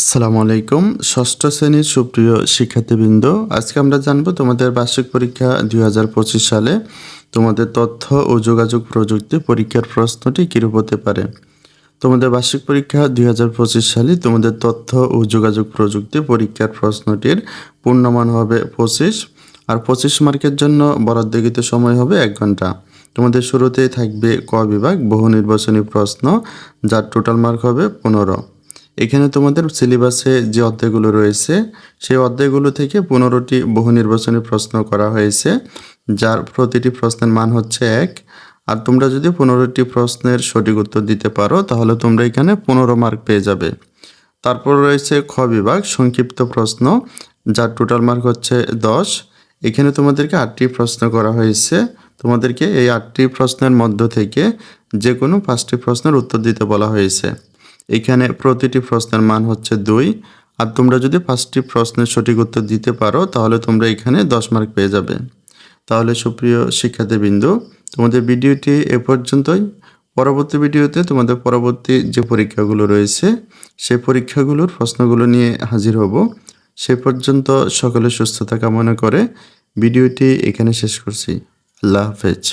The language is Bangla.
আসসালামু আলাইকুম। ষষ্ঠ শ্রেণির সুপ্রিয় শিক্ষার্থীবৃন্দ, আজকে আমরা জানব তোমাদের বার্ষিক পরীক্ষা দুই হাজার পঁচিশ সালে তোমাদের তথ্য ও যোগাযোগ প্রযুক্তি পরীক্ষার প্রশ্নটি কীরূপ হতে পারে। তোমাদের বার্ষিক পরীক্ষা দুই হাজার পঁচিশ সালে তোমাদের তথ্য ও যোগাযোগ প্রযুক্তি পরীক্ষার প্রশ্নটির পূর্ণমান হবে পঁচিশ, আর পঁচিশ মার্কের জন্য বরাদ্দকৃত সময় হবে এক ঘণ্টা। তোমাদের শুরুতেই থাকবে ক বিভাগ, বহু নির্বাচনী প্রশ্ন, যার টোটাল মার্ক হবে পনেরো। এখানে তোমাদের সিলেবাসে যে অধ্যায়গুলো রয়েছে, সেই অধ্যায়গুলো থেকে পনেরোটি বহু নির্বাচনী প্রশ্ন করা হয়েছে, যার প্রতিটি প্রশ্নের মান হচ্ছে এক। আর তোমরা যদি পনেরোটি প্রশ্নের সঠিক উত্তর দিতে পারো, তাহলে তোমরা এখানে পনেরো মার্ক পেয়ে যাবে। তারপর রয়েছে খ বিভাগ, সংক্ষিপ্ত প্রশ্ন, যার টোটাল মার্ক হচ্ছে দশ। এখানে তোমাদেরকে আটটি প্রশ্ন করা হয়েছে। তোমাদেরকে এই আটটি প্রশ্নের মধ্য থেকে যে কোনো পাঁচটি প্রশ্নের উত্তর দিতে বলা হয়েছে। এখানে প্রতিটি প্রশ্নের মান হচ্ছে দুই। আর তোমরা যদি পাঁচটি প্রশ্নের সঠিক উত্তর দিতে পারো, তাহলে তোমরা এখানে দশ মার্ক পেয়ে যাবে। তাহলে সুপ্রিয় শিক্ষার্থীবৃন্দ, তোমাদের ভিডিওটি এ পর্যন্তই। পরবর্তী ভিডিওতে তোমাদের পরবর্তী যে পরীক্ষাগুলো রয়েছে সেই পরীক্ষাগুলোর প্রশ্নগুলো নিয়ে হাজির হব। সে পর্যন্ত সকলে সুস্থতা কামনা করে ভিডিওটি এখানে শেষ করছি। আল্লাহ হাফেজ।